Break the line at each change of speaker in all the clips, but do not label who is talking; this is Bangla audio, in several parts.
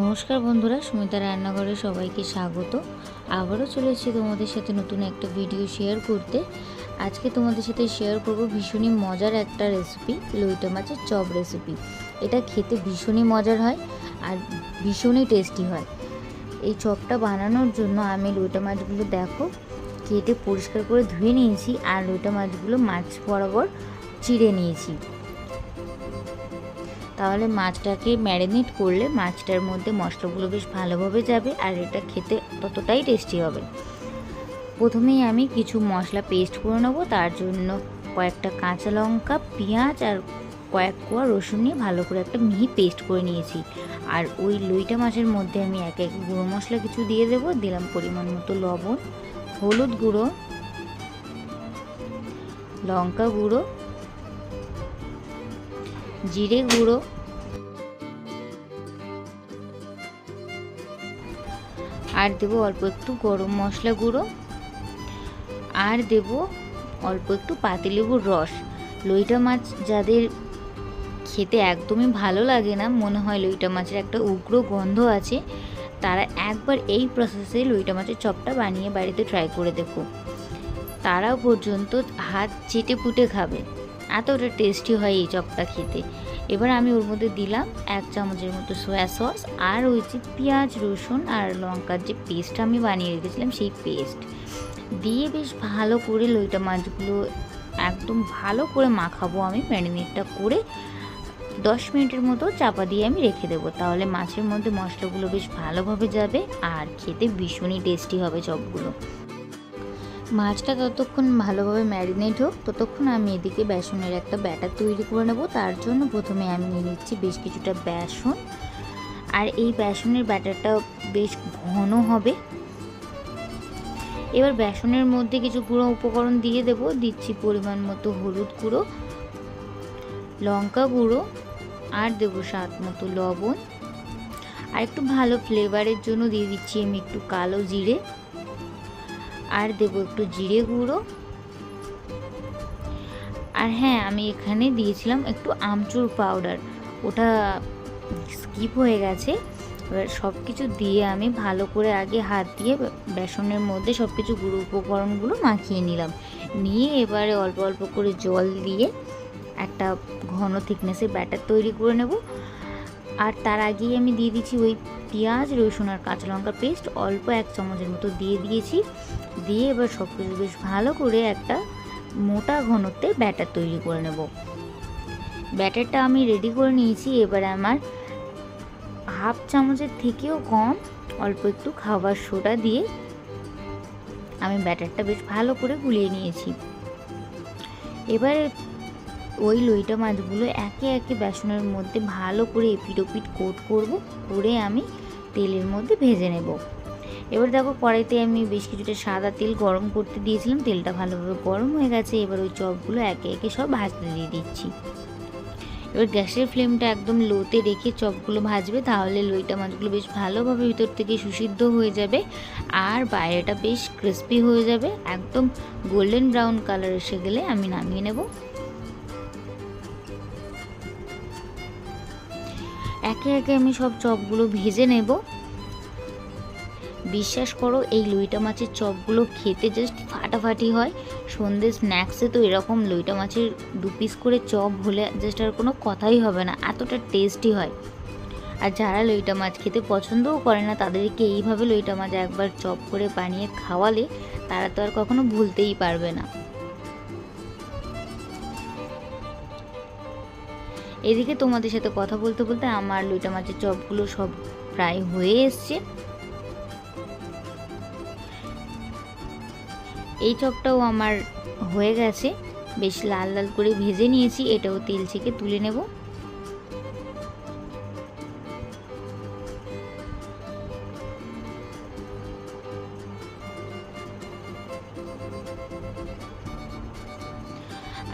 নমস্কার বন্ধুরা, সুমিতা রান্নাঘরে সবাইকে স্বাগত। আবারও চলে এসেছি তোমাদের সাথে নতুন একটা ভিডিও শেয়ার করতে। আজকে তোমাদের সাথে শেয়ার করব ভীষণই মজার একটা রেসিপি লইটা মাছের চপ রেসিপি এটা খেতে ভীষণই মজার হয় আর ভীষণই টেস্টি হয়। এই চপটা বানানোর জন্য আমি লইটা মাছগুলো দেখো, কেটে পরিষ্কার করে ধুয়ে নিয়েছি আর লইটা মাছগুলো মাছ বরাবর চিড়ে নিয়েছি। তাহলে মাছটাকে ম্যারিনেট করলে মাছটার মধ্যে মশলাগুলো বেশ ভালোভাবে যাবে আর এটা খেতে ততটাই টেস্টি হবে। প্রথমেই আমি কিছু মশলা পেস্ট করে নেব, তার জন্য কয়েকটা কাঁচা লঙ্কা, পেঁয়াজ আর কয়েক কোয়া রসুন নিয়ে ভালো করে একটা মিহি পেস্ট করে নিয়েছি। আর ওই লইটা মাছের মধ্যে আমি এক এক গুঁড়ো মশলা কিছু দিয়ে দেবো, দিলাম পরিমাণ মতো লবণ, হলুদ গুঁড়ো, লঙ্কা গুঁড়ো জিরে গুঁড়ো। আর দেবো অল্প একটু গরম মশলা গুঁড়ো। আর দেব অল্প একটু পাতিলেবুর রস। লইটা মাছ যাদের খেতে একদমই ভালো লাগে না, মনে হয় লইটা মাছের একটা উগ্র গন্ধ আছে, তারা একবার এই প্রসেসে লইটা মাছের চপটা বানিয়ে বাড়িতে ট্রাই করে দেখো। তারাও পর্যন্ত হাত চেটে পুটে খাবে। এতটা টেস্টি হয় এই চপটা খেতে। এবার আমি ওর মধ্যে দিলাম এক চামচের মতো সয়া সস আর ওই যে পেঁয়াজ, রসুন আর লঙ্কার যে পেস্ট আমি বানিয়ে রেখেছিলাম সেই পেস্ট দিয়ে বেশ ভালো করে লইটা মাছগুলো একদম ভালো করে মাখাবো আমি, ম্যারিনেটটা করে দশ মিনিটের মতো চাপা দিয়ে আমি রেখে দেবো। তাহলে মাছের মধ্যে মশলাগুলো বেশ ভালোভাবে যাবে আর খেতে ভীষণই টেস্টি হবে চপগুলো। মাছটা ততক্ষণ ভালোভাবে ম্যারিনেট হোক, ততক্ষণ আমি এদিকে বেসনের একটা ব্যাটার তৈরি করে নেব। তার জন্য প্রথমে আমি নিয়ে নিচ্ছি বেশ কিছুটা বেসন। আর এই বেসনের ব্যাটারটা বেশ ঘন হবে। এবার বেসনের মধ্যে কিছু গুঁড়ো উপকরণ দিয়ে দেব। দিচ্ছি পরিমাণ মতো হলুদ গুঁড়ো, লঙ্কা গুঁড়ো, আর দেবো স্বাদ মতো লবণ। আর একটু ভালো ফ্লেভারের জন্য দিয়ে দিচ্ছি আমি একটু কালো জিরে। আর দেবো একটু জিরে গুঁড়ো। আর হ্যাঁ আমি এখানে দিয়েছিলাম একটু আমচুর পাউডার ওটা স্কিপ হয়ে গেছে। এবার সব কিছু দিয়ে আমি ভালো করে আগে হাত দিয়ে বেসনের মধ্যে সব কিছু গুঁড়ো উপকরণগুলো মাখিয়ে নিলাম। নিয়ে এবারে অল্প অল্প করে জল দিয়ে একটা ঘন থিকনেসের ব্যাটার তৈরি করে নেব। আর তার আগেই আমি দিয়ে দিচ্ছি ওই পেঁয়াজ, রসুন আর কাঁচা লঙ্কার পেস্ট অল্প এক চামচের মতো দিয়ে দিয়েছি। দিয়ে এবার সব কিছু বেশ ভালো করে একটা মোটা ঘনত্বের ব্যাটার তৈরি করে নেব। ব্যাটারটা আমি রেডি করে নিয়েছি। এবার আমার হাফ চামচের থেকেও কম অল্প একটু খাবার সোডা দিয়ে আমি ব্যাটারটা বেশ ভালো করে গুলিয়ে নিয়েছি। এবারে ওই লইটা মাছগুলো একে একে বেসনের মধ্যে ভালো করে এপিট ওপিট কোট করব। করে আমি তেলের মধ্যে ভেজে নেব। এবার দেখো কড়াইতে আমি বেশ কিছুটা সাদা তেল গরম করতে দিয়েছিলাম। তেলটা ভালোভাবে গরম হয়ে গেছে। এবার ওই চপগুলো একে একে সব ভাজতে দিয়ে দিচ্ছি। এবার গ্যাসের ফ্লেমটা একদম লোতে রেখে চপগুলো ভাজবে, তাহলে লইটা মাছগুলো বেশ ভালোভাবে ভিতর থেকে সুসিদ্ধ হয়ে যাবে আর বাইরেটা বেশ ক্রিস্পি হয়ে যাবে। একদম গোল্ডেন ব্রাউন কালার এসে গেলে আমি নামিয়ে নেব। একে একে আমি সব চপগুলো ভেজে নেব। বিশ্বাস করো, এই লুইটা মাছের চপগুলো খেতে জাস্ট ফাটাফাটি হয়। সন্ধ্যে স্ন্যাক্সে তো এরকম লইটা মাছের দু পিস করে চপ হলে জাস্ট আর কোনো কথাই হবে না, এতটা টেস্টি হয়। আর যারা লইটা মাছ খেতে পছন্দও করে না, তাদেরকে এইভাবে লইটা মাছ একবার চপ করে বানিয়ে খাওয়ালে তারা তো আর কখনো ভুলতেই পারবে না। এদিকে তোমাদের সাথে কথা বলতে বলতে আমার লইটা মাছের চপগুলো সব প্রায় হয়ে এসছে। এই চপটাও আমার হয়ে গেছে। বেশ লাল লাল করে ভেজে নিয়েছি, এটাও তেল থেকে তুলে নেব।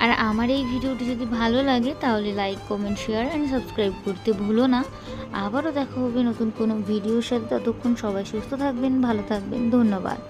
আর আমার এই ভিডিওটি যদি ভালো লাগে, তাহলে like comment share and subscribe করতে ভুলো না। আবারও দেখা হবে নতুন কোনো ভিডিওর সাথে, ততক্ষণ সবাই সুস্থ থাকবেন, ভালো থাকবেন, ধন্যবাদ।